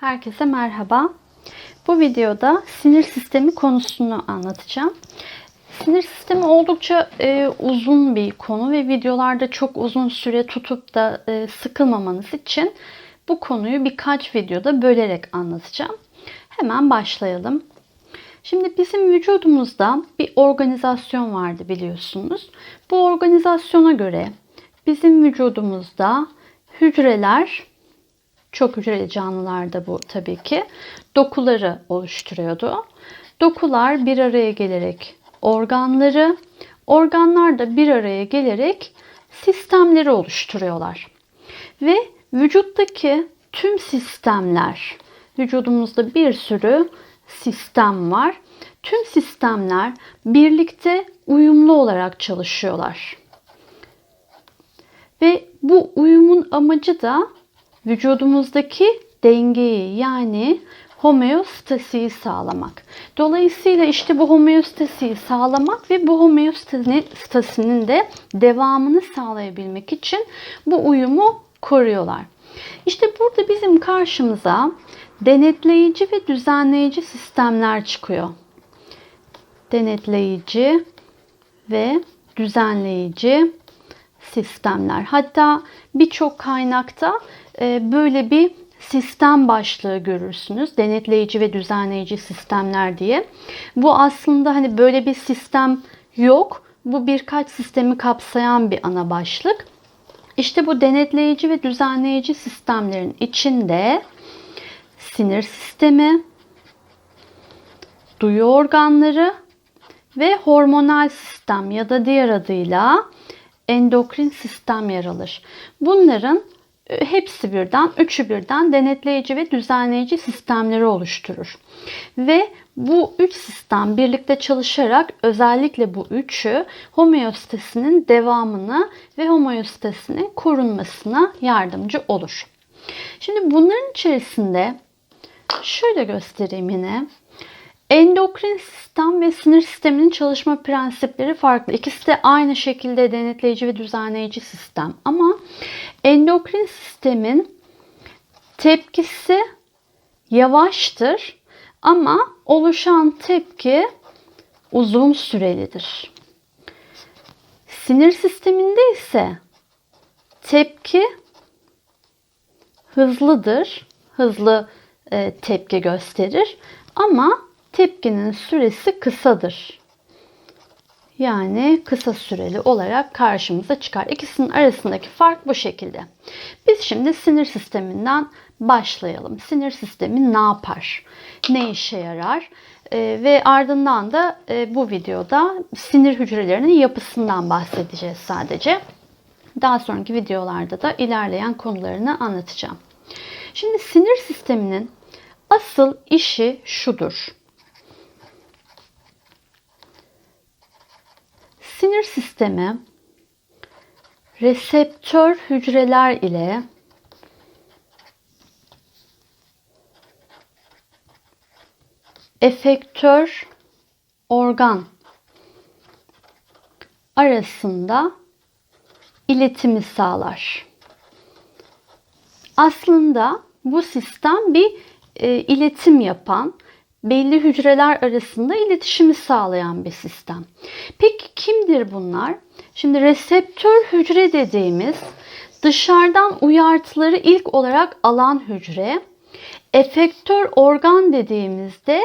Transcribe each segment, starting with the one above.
Herkese merhaba. Bu videoda sinir sistemi konusunu anlatacağım. Sinir sistemi oldukça e, uzun bir konu ve videolarda çok uzun süre tutup da e, sıkılmamanız için bu konuyu birkaç videoda bölerek anlatacağım. Hemen başlayalım. Şimdi bizim vücudumuzda bir organizasyon vardı biliyorsunuz. Bu organizasyona göre bizim vücudumuzda hücreler çok hücreli canlılarda bu tabii ki dokuları oluşturuyordu. Dokular bir araya gelerek organları, organlar da bir araya gelerek sistemleri oluşturuyorlar. Ve vücuttaki tüm sistemler, vücudumuzda bir sürü sistem var. Tüm sistemler birlikte uyumlu olarak çalışıyorlar. Ve bu uyumun amacı da vücudumuzdaki dengeyi yani homeostasiyi sağlamak. Dolayısıyla işte bu homeostasiyi sağlamak ve bu homeostasinin de devamını sağlayabilmek için bu uyumu koruyorlar. İşte burada bizim karşımıza denetleyici ve düzenleyici sistemler çıkıyor. Denetleyici ve düzenleyici sistemler. Hatta birçok kaynakta böyle bir sistem başlığı görürsünüz. Denetleyici ve düzenleyici sistemler diye. Bu aslında hani böyle bir sistem yok. Bu birkaç sistemi kapsayan bir ana başlık. İşte bu denetleyici ve düzenleyici sistemlerin içinde sinir sistemi, duyu organları ve hormonal sistem ya da diğer adıyla endokrin sistem yer alır. Bunların hepsi birden, üçü birden denetleyici ve düzenleyici sistemleri oluşturur. Ve bu üç sistem birlikte çalışarak özellikle bu üçü homeostasinin devamını ve homeostasinin korunmasına yardımcı olur. Şimdi bunların içerisinde şöyle göstereyim yine. Endokrin sistem ve sinir sisteminin çalışma prensipleri farklı. İkisi de aynı şekilde denetleyici ve düzenleyici sistem. Ama endokrin sistemin tepkisi yavaştır ama oluşan tepki uzun sürelidir. Sinir sisteminde ise tepki hızlıdır. Hızlı e, tepki gösterir ama tepkinin süresi kısadır. Yani kısa süreli olarak karşımıza çıkar. İkisinin arasındaki fark bu şekilde. Biz şimdi sinir sisteminden başlayalım. Sinir sistemi ne yapar? Ne işe yarar? Ee, ve ardından da e, bu videoda sinir hücrelerinin yapısından bahsedeceğiz sadece. Daha sonraki videolarda da ilerleyen konularını anlatacağım. Şimdi sinir sisteminin asıl işi şudur. Sinir sistemi reseptör hücreler ile efektör organ arasında iletimi sağlar. Aslında bu sistem bir e, iletim yapan, belli hücreler arasında iletişimi sağlayan bir sistem. Peki kimdir bunlar? Şimdi reseptör hücre dediğimiz dışarıdan uyartıları ilk olarak alan hücre, efektör organ dediğimizde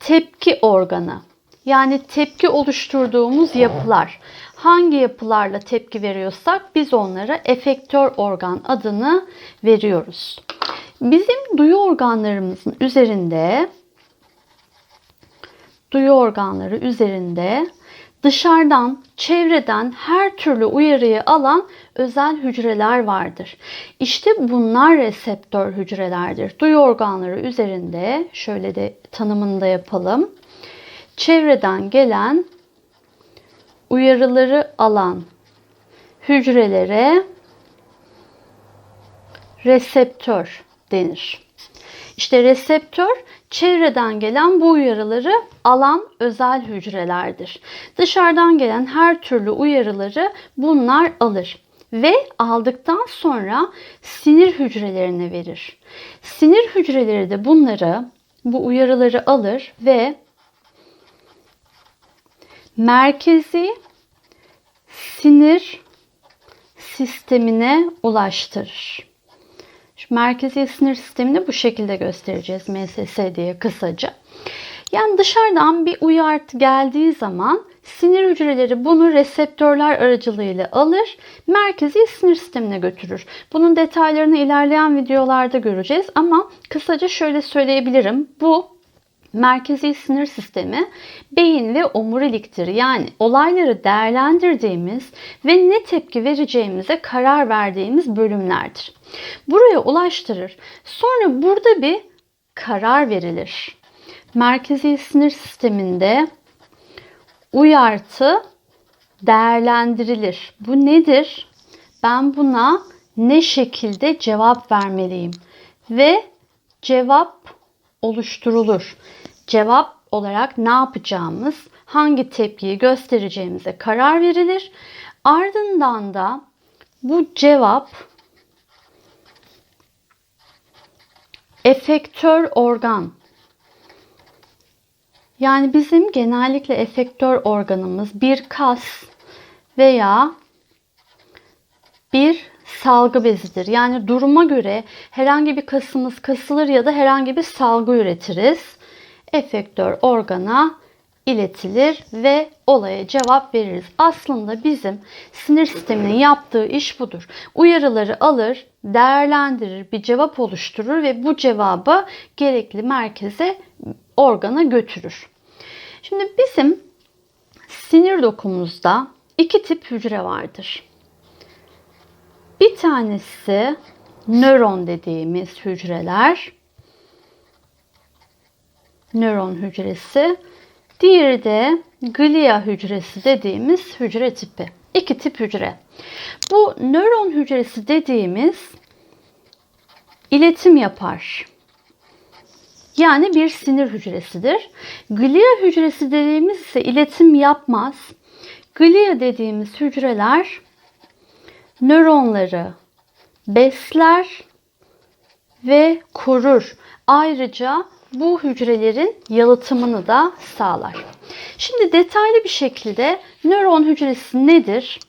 tepki organı. Yani tepki oluşturduğumuz yapılar. Hangi yapılarla tepki veriyorsak biz onlara efektör organ adını veriyoruz. Bizim duyu organlarımızın üzerinde duyu organları üzerinde dışarıdan, çevreden her türlü uyarıyı alan özel hücreler vardır. İşte bunlar reseptör hücrelerdir. Duyu organları üzerinde şöyle de tanımını da yapalım. Çevreden gelen uyarıları alan hücrelere reseptör denir. İşte reseptör çevreden gelen bu uyarıları alan özel hücrelerdir. Dışarıdan gelen her türlü uyarıları bunlar alır. ve aldıktan sonra sinir hücrelerine verir. Sinir hücreleri de bunları bu uyarıları alır ve merkezi sinir sistemine ulaştırır. Merkezi sinir sistemini bu şekilde göstereceğiz MSS diye kısaca. Yani dışarıdan bir uyarı geldiği zaman sinir hücreleri bunu reseptörler aracılığıyla alır, merkezi sinir sistemine götürür. Bunun detaylarını ilerleyen videolarda göreceğiz ama kısaca şöyle söyleyebilirim. Bu merkezi sinir sistemi beyin ve omuriliktir. Yani olayları değerlendirdiğimiz ve ne tepki vereceğimize karar verdiğimiz bölümlerdir. Buraya ulaştırır. Sonra burada bir karar verilir. Merkezi sinir sisteminde uyartı değerlendirilir. Bu nedir? Ben buna ne şekilde cevap vermeliyim? Ve cevap oluşturulur. Cevap olarak ne yapacağımız, hangi tepkiyi göstereceğimize karar verilir. Ardından da bu cevap efektör organ yani bizim genellikle efektör organımız bir kas veya bir salgı bezidir. Yani duruma göre herhangi bir kasımız kasılır ya da herhangi bir salgı üretiriz. Efektör organa iletilir ve olaya cevap veririz. Aslında bizim sinir sisteminin yaptığı iş budur. Uyarıları alır, değerlendirir, bir cevap oluşturur ve bu cevabı gerekli merkeze organa götürür. Şimdi bizim sinir dokumuzda iki tip hücre vardır. Bir tanesi nöron dediğimiz hücreler. Nöron hücresi. Diğeri de glia hücresi dediğimiz hücre tipi. İki tip hücre. Bu nöron hücresi dediğimiz iletim yapar. Yani bir sinir hücresidir. Glia hücresi dediğimiz ise iletim yapmaz. Glia dediğimiz hücreler nöronları besler ve korur. Ayrıca bu hücrelerin yalıtımını da sağlar. Şimdi detaylı bir şekilde nöron hücresi nedir?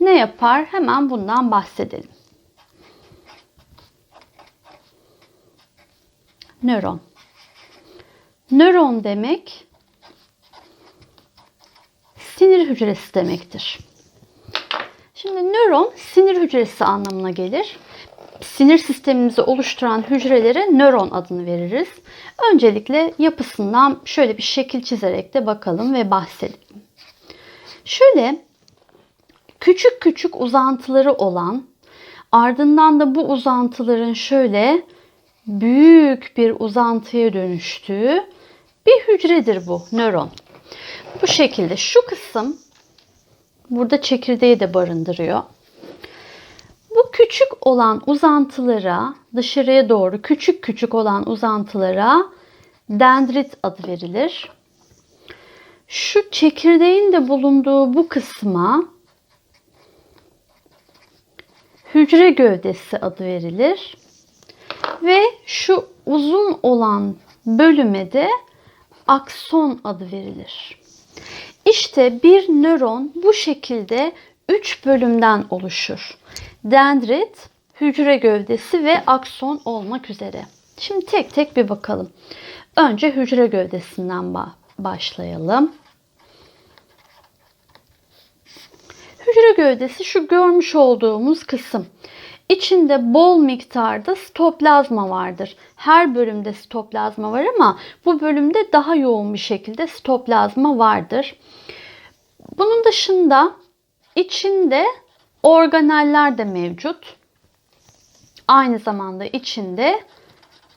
Ne yapar? Hemen bundan bahsedelim. Nöron. Nöron demek sinir hücresi demektir. Şimdi nöron sinir hücresi anlamına gelir. Sinir sistemimizi oluşturan hücrelere nöron adını veririz. Öncelikle yapısından şöyle bir şekil çizerek de bakalım ve bahsedelim. Şöyle küçük küçük uzantıları olan ardından da bu uzantıların şöyle büyük bir uzantıya dönüştüğü bir hücredir bu nöron. Bu şekilde şu kısım burada çekirdeği de barındırıyor. Bu küçük olan uzantılara, dışarıya doğru küçük küçük olan uzantılara dendrit adı verilir. Şu çekirdeğin de bulunduğu bu kısma hücre gövdesi adı verilir. Ve şu uzun olan bölüme de akson adı verilir. İşte bir nöron bu şekilde 3 bölümden oluşur. Dendrit, hücre gövdesi ve akson olmak üzere. Şimdi tek tek bir bakalım. Önce hücre gövdesinden başlayalım. Hücre gövdesi şu görmüş olduğumuz kısım. İçinde bol miktarda sitoplazma vardır. Her bölümde sitoplazma var ama bu bölümde daha yoğun bir şekilde sitoplazma vardır. Bunun dışında içinde organeller de mevcut. Aynı zamanda içinde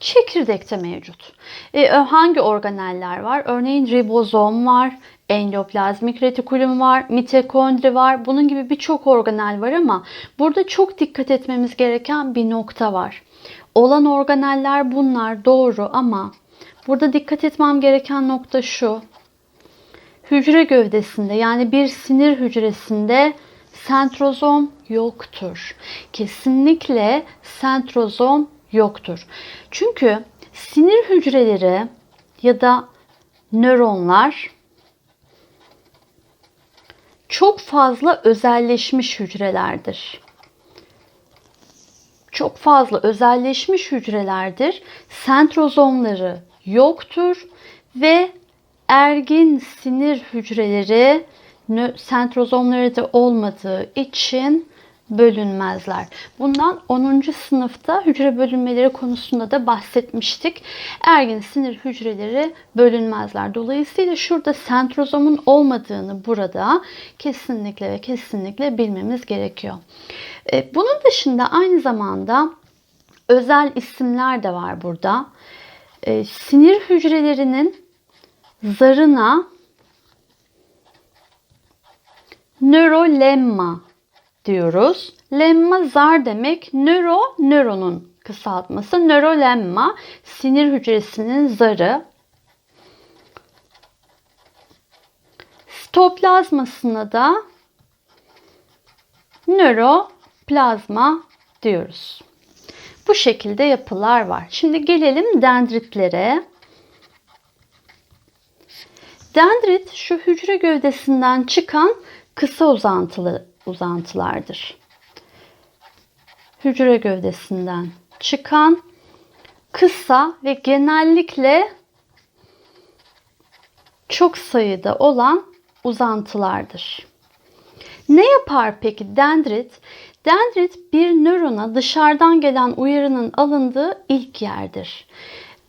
çekirdek de mevcut. E, hangi organeller var? Örneğin ribozom var, endoplazmik retikulum var, mitokondri var. Bunun gibi birçok organel var ama burada çok dikkat etmemiz gereken bir nokta var. Olan organeller bunlar doğru ama burada dikkat etmem gereken nokta şu. Hücre gövdesinde yani bir sinir hücresinde sentrozom yoktur. Kesinlikle sentrozom yoktur. Çünkü sinir hücreleri ya da nöronlar çok fazla özelleşmiş hücrelerdir. Çok fazla özelleşmiş hücrelerdir. Sentrozomları yoktur ve ergin sinir hücreleri sentrozomları da olmadığı için bölünmezler. Bundan 10. sınıfta hücre bölünmeleri konusunda da bahsetmiştik. Ergin sinir hücreleri bölünmezler. Dolayısıyla şurada sentrozomun olmadığını burada kesinlikle ve kesinlikle bilmemiz gerekiyor. E, bunun dışında aynı zamanda özel isimler de var burada. E, sinir hücrelerinin zarına nörolemma diyoruz. Lemma zar demek. Nöro, nöronun kısaltması. Nörolemma sinir hücresinin zarı. Sitoplazmasına da nöroplazma diyoruz. Bu şekilde yapılar var. Şimdi gelelim dendritlere. Dendrit şu hücre gövdesinden çıkan kısa uzantılı uzantılardır. Hücre gövdesinden çıkan kısa ve genellikle çok sayıda olan uzantılardır. Ne yapar peki dendrit? Dendrit bir nörona dışarıdan gelen uyarının alındığı ilk yerdir.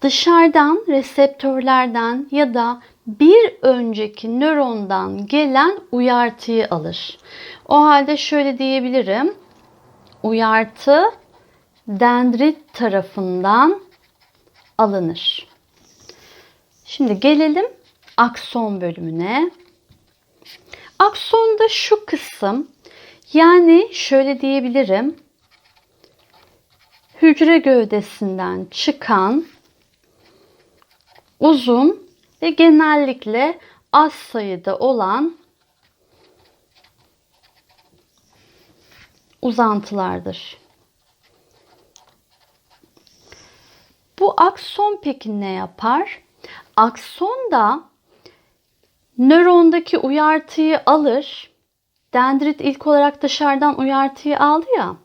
Dışarıdan reseptörlerden ya da bir önceki nörondan gelen uyartıyı alır. O halde şöyle diyebilirim. Uyartı dendrit tarafından alınır. Şimdi gelelim akson bölümüne. Aksonda şu kısım yani şöyle diyebilirim. Hücre gövdesinden çıkan uzun ve genellikle az sayıda olan uzantılardır. Bu akson peki ne yapar? Akson da nörondaki uyartıyı alır. Dendrit ilk olarak dışarıdan uyartıyı aldı ya.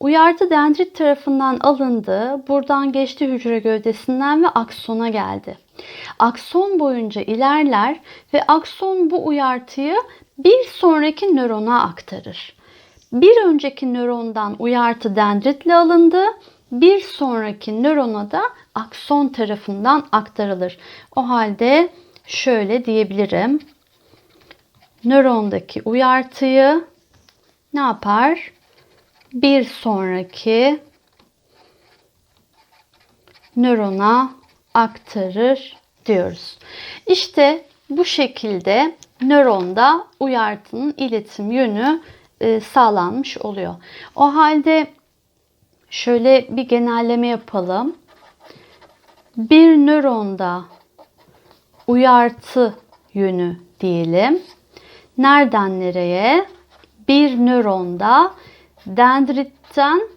Uyartı dendrit tarafından alındı. Buradan geçti hücre gövdesinden ve aksona geldi. Akson boyunca ilerler ve akson bu uyartıyı bir sonraki nörona aktarır. Bir önceki nörondan uyartı dendritle alındı. Bir sonraki nörona da akson tarafından aktarılır. O halde şöyle diyebilirim. Nörondaki uyartıyı ne yapar? Bir sonraki nörona aktarır diyoruz. İşte bu şekilde nöronda uyartının iletim yönü e, sağlanmış oluyor. O halde şöyle bir genelleme yapalım. Bir nöronda uyartı yönü diyelim. Nereden nereye? Bir nöronda dendritten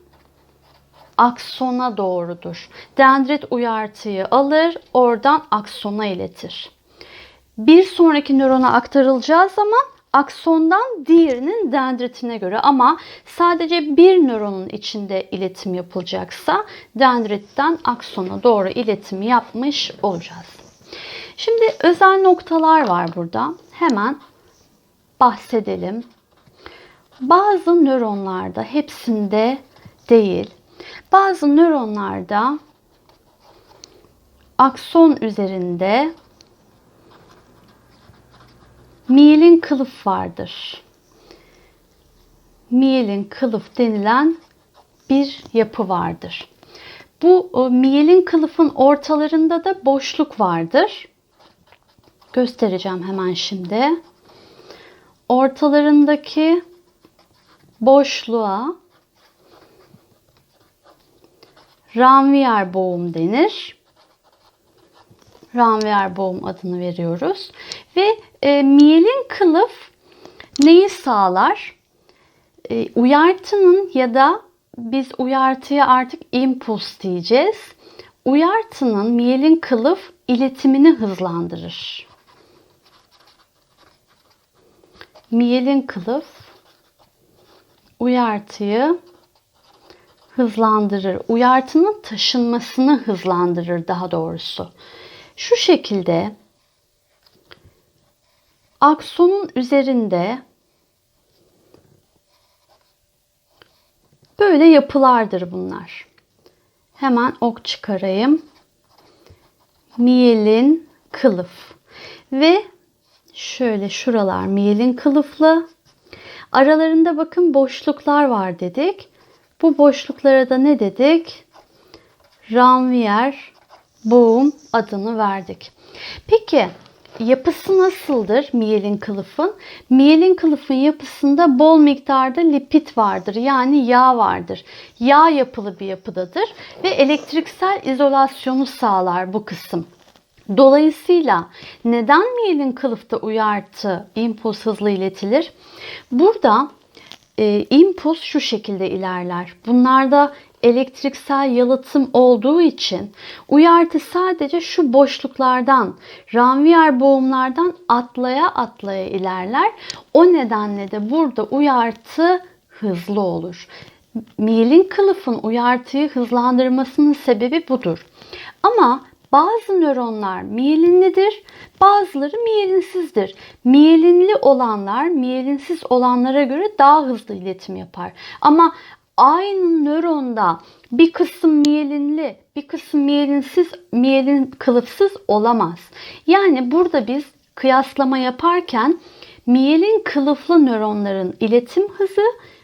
aksona doğrudur. Dendrit uyartıyı alır, oradan aksona iletir. Bir sonraki nörona aktarılacağı zaman aksondan diğerinin dendritine göre ama sadece bir nöronun içinde iletim yapılacaksa dendritten aksona doğru iletimi yapmış olacağız. Şimdi özel noktalar var burada. Hemen bahsedelim. Bazı nöronlarda hepsinde değil. Bazı nöronlarda akson üzerinde miyelin kılıf vardır. Miyelin kılıf denilen bir yapı vardır. Bu e, miyelin kılıfın ortalarında da boşluk vardır. Göstereceğim hemen şimdi. Ortalarındaki boşluğa Ranvier boğum denir. Ranvier boğum adını veriyoruz. Ve e, miyelin kılıf neyi sağlar? E, uyartının ya da biz uyartıya artık impuls diyeceğiz. Uyartının miyelin kılıf iletimini hızlandırır. Miyelin kılıf uyartıyı hızlandırır. Uyartının taşınmasını hızlandırır daha doğrusu. Şu şekilde aksonun üzerinde böyle yapılardır bunlar. Hemen ok çıkarayım. Miyelin kılıf ve şöyle şuralar miyelin kılıflı. Aralarında bakın boşluklar var dedik. Bu boşluklara da ne dedik? Ranvier boğum adını verdik. Peki yapısı nasıldır miyelin kılıfın? Miyelin kılıfın yapısında bol miktarda lipid vardır. Yani yağ vardır. Yağ yapılı bir yapıdadır ve elektriksel izolasyonu sağlar bu kısım. Dolayısıyla neden miyelin kılıfta uyartı impuls hızlı iletilir? Burada e, impuls şu şekilde ilerler. Bunlarda elektriksel yalıtım olduğu için uyartı sadece şu boşluklardan, ranvier boğumlardan atlaya atlaya ilerler. O nedenle de burada uyartı hızlı olur. Miyelin kılıfın uyartıyı hızlandırmasının sebebi budur. Ama bazı nöronlar miyelinlidir, bazıları miyelinsizdir. Miyelinli olanlar miyelinsiz olanlara göre daha hızlı iletim yapar. Ama aynı nöronda bir kısım miyelinli, bir kısım miyelinsiz, miyelin kılıfsız olamaz. Yani burada biz kıyaslama yaparken miyelin kılıflı nöronların iletim hızı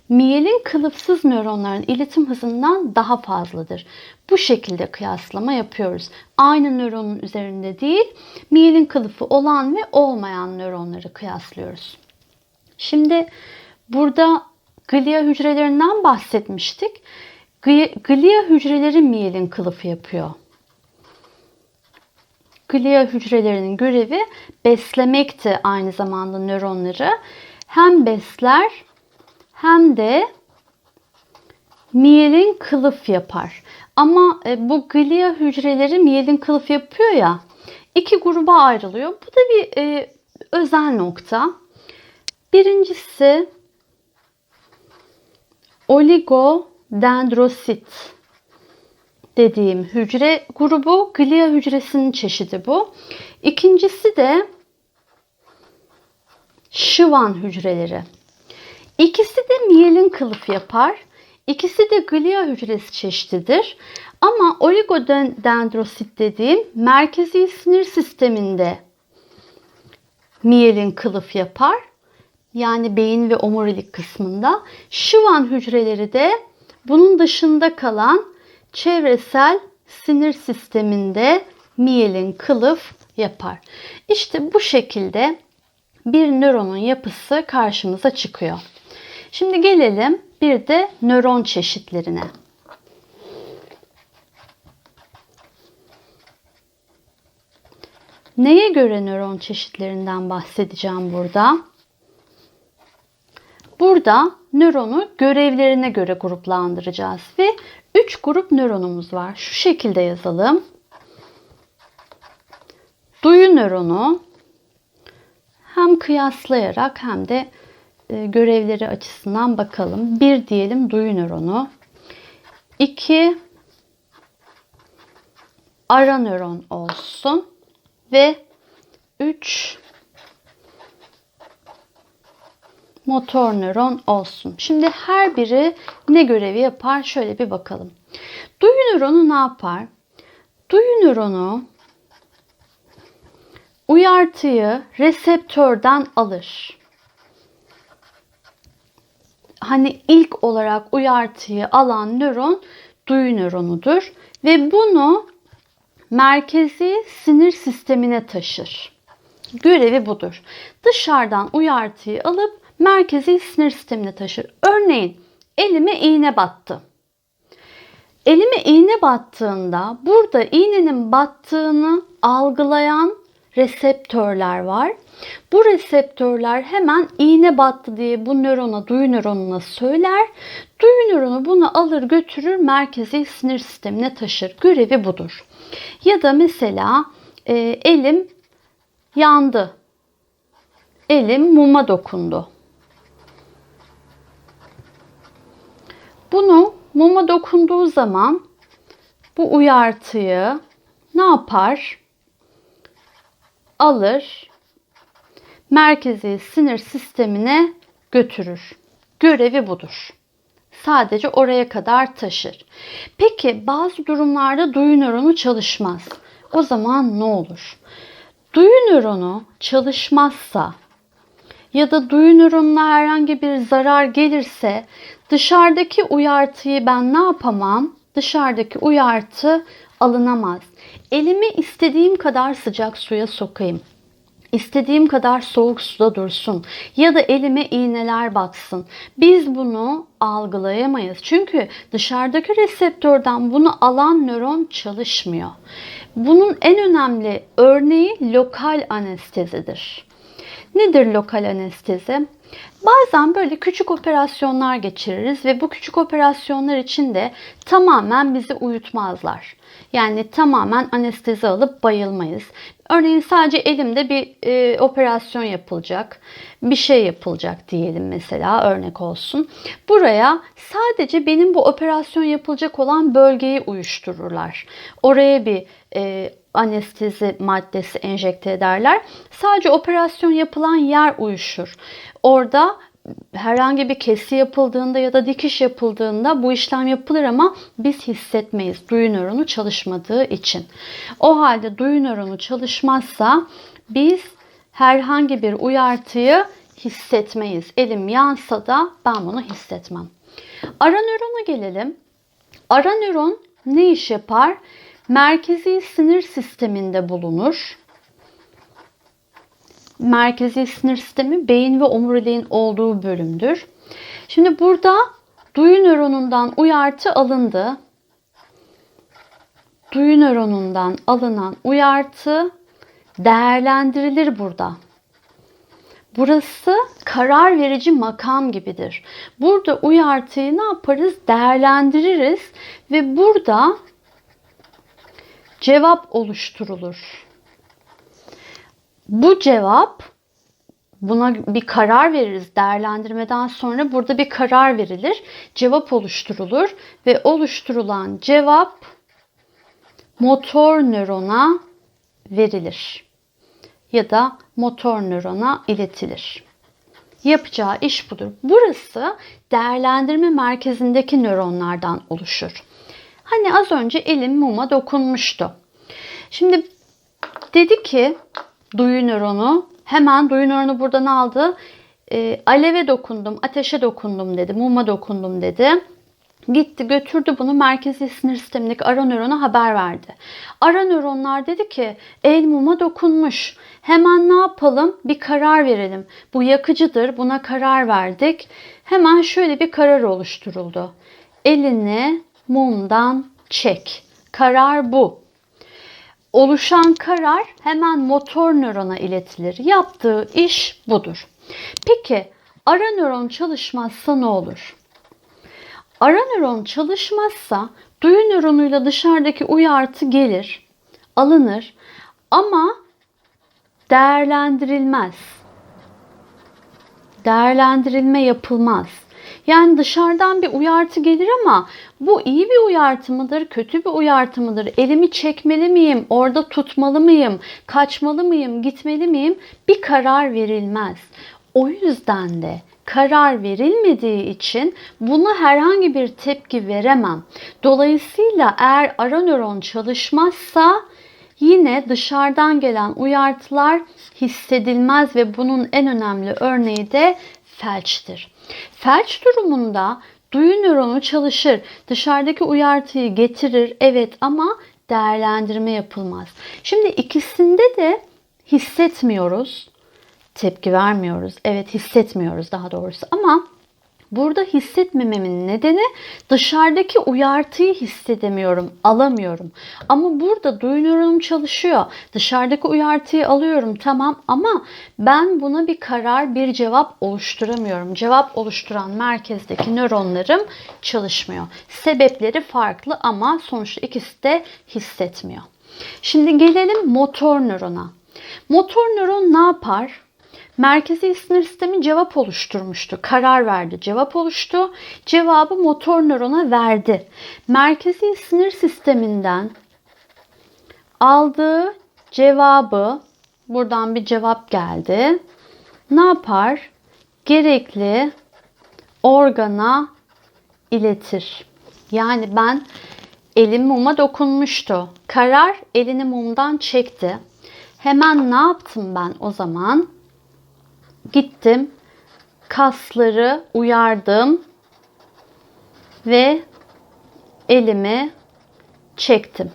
miyelin kılıfsız nöronların iletim hızından daha fazladır. Bu şekilde kıyaslama yapıyoruz. Aynı nöronun üzerinde değil, miyelin kılıfı olan ve olmayan nöronları kıyaslıyoruz. Şimdi burada glia hücrelerinden bahsetmiştik. Glia hücreleri miyelin kılıfı yapıyor. Glia hücrelerinin görevi beslemekti aynı zamanda nöronları. Hem besler hem de miyelin kılıf yapar. Ama e, bu glia hücreleri miyelin kılıf yapıyor ya iki gruba ayrılıyor. Bu da bir e, özel nokta. Birincisi oligodendrosit dediğim hücre grubu glia hücresinin çeşidi bu. İkincisi de Şıvan hücreleri. İkisi de miyelin kılıf yapar. İkisi de glia hücresi çeşididir. Ama oligodendrosit dediğim merkezi sinir sisteminde miyelin kılıf yapar. Yani beyin ve omurilik kısmında. Şıvan hücreleri de bunun dışında kalan çevresel sinir sisteminde miyelin kılıf yapar. İşte bu şekilde bir nöronun yapısı karşımıza çıkıyor. Şimdi gelelim bir de nöron çeşitlerine. Neye göre nöron çeşitlerinden bahsedeceğim burada? Burada nöronu görevlerine göre gruplandıracağız ve 3 grup nöronumuz var. Şu şekilde yazalım. Duyu nöronu hem kıyaslayarak hem de görevleri açısından bakalım. Bir diyelim duyu nöronu. İki ara nöron olsun. Ve üç motor nöron olsun. Şimdi her biri ne görevi yapar? Şöyle bir bakalım. Duyu nöronu ne yapar? Duyu nöronu uyartıyı reseptörden alır hani ilk olarak uyartıyı alan nöron duyu nöronudur ve bunu merkezi sinir sistemine taşır. Görevi budur. Dışarıdan uyartıyı alıp merkezi sinir sistemine taşır. Örneğin elime iğne battı. Elime iğne battığında burada iğnenin battığını algılayan reseptörler var. Bu reseptörler hemen iğne battı diye bu nörona, duyu nöronuna söyler. Duyu nöronu bunu alır götürür merkezi sinir sistemine taşır. Görevi budur. Ya da mesela e, elim yandı. Elim muma dokundu. Bunu muma dokunduğu zaman bu uyartıyı ne yapar? Alır, merkezi sinir sistemine götürür. Görevi budur. Sadece oraya kadar taşır. Peki bazı durumlarda duyu nöronu çalışmaz. O zaman ne olur? Duyu nöronu çalışmazsa ya da duyu nöronuna herhangi bir zarar gelirse dışarıdaki uyartıyı ben ne yapamam? Dışarıdaki uyartı alınamaz. Elimi istediğim kadar sıcak suya sokayım. İstediğim kadar soğuk suda dursun ya da elime iğneler batsın. Biz bunu algılayamayız. Çünkü dışarıdaki reseptörden bunu alan nöron çalışmıyor. Bunun en önemli örneği lokal anestezidir. Nedir lokal anestezi? Bazen böyle küçük operasyonlar geçiririz ve bu küçük operasyonlar için de tamamen bizi uyutmazlar. Yani tamamen anestezi alıp bayılmayız. Örneğin sadece elimde bir e, operasyon yapılacak, bir şey yapılacak diyelim mesela örnek olsun. Buraya sadece benim bu operasyon yapılacak olan bölgeyi uyuştururlar. Oraya bir e, anestezi maddesi enjekte ederler. Sadece operasyon yapılan yer uyuşur. Orada herhangi bir kesi yapıldığında ya da dikiş yapıldığında bu işlem yapılır ama biz hissetmeyiz duyu nöronu çalışmadığı için. O halde duyu nöronu çalışmazsa biz herhangi bir uyartıyı hissetmeyiz. Elim yansa da ben bunu hissetmem. Ara nörona gelelim. Ara nöron ne iş yapar? Merkezi sinir sisteminde bulunur merkezi sinir sistemi beyin ve omuriliğin olduğu bölümdür. Şimdi burada duyu nöronundan uyartı alındı. Duyu nöronundan alınan uyartı değerlendirilir burada. Burası karar verici makam gibidir. Burada uyartıyı ne yaparız? Değerlendiririz ve burada cevap oluşturulur. Bu cevap buna bir karar veririz. Değerlendirmeden sonra burada bir karar verilir. Cevap oluşturulur ve oluşturulan cevap motor nörona verilir ya da motor nörona iletilir. Yapacağı iş budur. Burası değerlendirme merkezindeki nöronlardan oluşur. Hani az önce elim muma dokunmuştu. Şimdi dedi ki duyu nöronu. Hemen duyu nöronu buradan aldı. E, aleve dokundum, ateşe dokundum dedi, muma dokundum dedi. Gitti götürdü bunu merkezi sinir sistemindeki ara nörona haber verdi. Ara nöronlar dedi ki el muma dokunmuş. Hemen ne yapalım? Bir karar verelim. Bu yakıcıdır. Buna karar verdik. Hemen şöyle bir karar oluşturuldu. Elini mumdan çek. Karar bu oluşan karar hemen motor nörona iletilir. Yaptığı iş budur. Peki ara nöron çalışmazsa ne olur? Ara nöron çalışmazsa duyu nöronuyla dışarıdaki uyartı gelir, alınır ama değerlendirilmez. Değerlendirilme yapılmaz. Yani dışarıdan bir uyartı gelir ama bu iyi bir uyartı mıdır, kötü bir uyartı mıdır? Elimi çekmeli miyim, orada tutmalı mıyım, kaçmalı mıyım, gitmeli miyim? Bir karar verilmez. O yüzden de karar verilmediği için buna herhangi bir tepki veremem. Dolayısıyla eğer ara nöron çalışmazsa yine dışarıdan gelen uyartılar hissedilmez ve bunun en önemli örneği de felçtir. Felç durumunda duyu nöronu çalışır. Dışarıdaki uyartıyı getirir evet ama değerlendirme yapılmaz. Şimdi ikisinde de hissetmiyoruz. Tepki vermiyoruz. Evet hissetmiyoruz daha doğrusu ama Burada hissetmememin nedeni dışarıdaki uyartıyı hissedemiyorum, alamıyorum. Ama burada duyu çalışıyor. Dışarıdaki uyartıyı alıyorum tamam ama ben buna bir karar, bir cevap oluşturamıyorum. Cevap oluşturan merkezdeki nöronlarım çalışmıyor. Sebepleri farklı ama sonuçta ikisi de hissetmiyor. Şimdi gelelim motor nörona. Motor nöron ne yapar? Merkezi sinir sistemi cevap oluşturmuştu. Karar verdi. Cevap oluştu. Cevabı motor nörona verdi. Merkezi sinir sisteminden aldığı cevabı buradan bir cevap geldi. Ne yapar? Gerekli organa iletir. Yani ben elim muma dokunmuştu. Karar elini mumdan çekti. Hemen ne yaptım ben o zaman? Gittim. Kasları uyardım ve elimi çektim.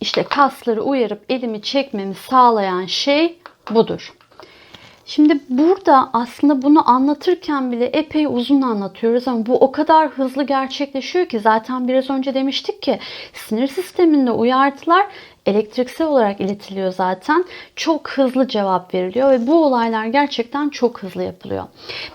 İşte kasları uyarıp elimi çekmemi sağlayan şey budur. Şimdi burada aslında bunu anlatırken bile epey uzun anlatıyoruz ama bu o kadar hızlı gerçekleşiyor ki zaten biraz önce demiştik ki sinir sisteminde uyartılar elektriksel olarak iletiliyor zaten. Çok hızlı cevap veriliyor ve bu olaylar gerçekten çok hızlı yapılıyor.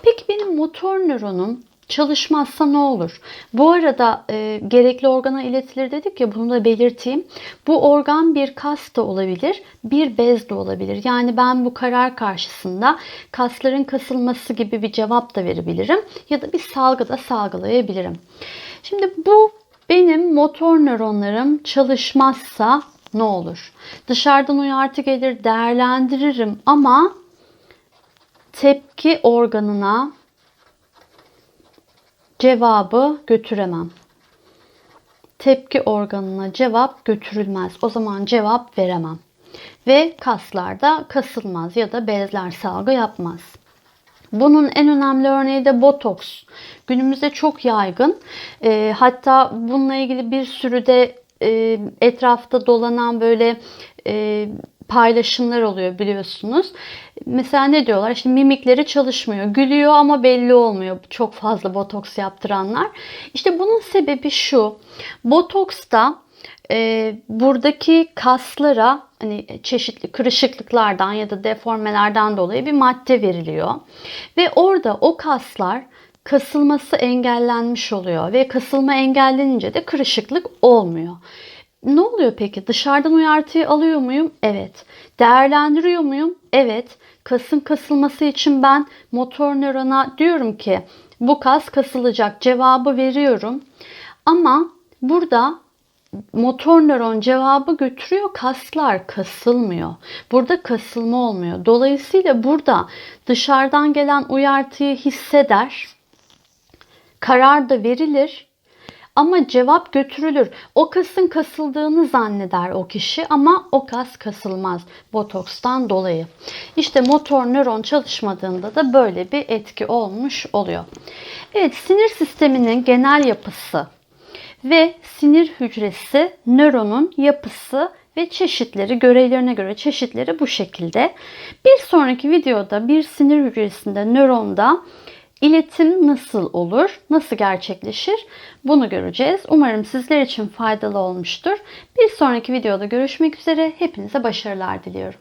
Peki benim motor nöronum çalışmazsa ne olur? Bu arada e, gerekli organa iletilir dedik ya bunu da belirteyim. Bu organ bir kas da olabilir, bir bez de olabilir. Yani ben bu karar karşısında kasların kasılması gibi bir cevap da verebilirim ya da bir salgı da salgılayabilirim. Şimdi bu benim motor nöronlarım çalışmazsa ne olur? Dışarıdan uyartı gelir, değerlendiririm ama tepki organına cevabı götüremem. Tepki organına cevap götürülmez. O zaman cevap veremem. Ve kaslarda kasılmaz ya da bezler salgı yapmaz. Bunun en önemli örneği de botoks. Günümüzde çok yaygın. E, hatta bununla ilgili bir sürü de e, etrafta dolanan böyle e, paylaşımlar oluyor biliyorsunuz. Mesela ne diyorlar? İşte mimikleri çalışmıyor. Gülüyor ama belli olmuyor. Çok fazla botoks yaptıranlar. İşte bunun sebebi şu. Botoksta e, buradaki kaslara hani çeşitli kırışıklıklardan ya da deformelerden dolayı bir madde veriliyor. Ve orada o kaslar kasılması engellenmiş oluyor ve kasılma engellenince de kırışıklık olmuyor. Ne oluyor peki? Dışarıdan uyartıyı alıyor muyum? Evet. Değerlendiriyor muyum? Evet. Kasın kasılması için ben motor nörona diyorum ki bu kas kasılacak cevabı veriyorum. Ama burada motor nöron cevabı götürüyor kaslar kasılmıyor. Burada kasılma olmuyor. Dolayısıyla burada dışarıdan gelen uyartıyı hisseder. Karar da verilir ama cevap götürülür. O kasın kasıldığını zanneder o kişi ama o kas kasılmaz botokstan dolayı. İşte motor nöron çalışmadığında da böyle bir etki olmuş oluyor. Evet sinir sisteminin genel yapısı ve sinir hücresi nöronun yapısı ve çeşitleri, görevlerine göre çeşitleri bu şekilde. Bir sonraki videoda bir sinir hücresinde, nöronda İletim nasıl olur? Nasıl gerçekleşir? Bunu göreceğiz. Umarım sizler için faydalı olmuştur. Bir sonraki videoda görüşmek üzere. Hepinize başarılar diliyorum.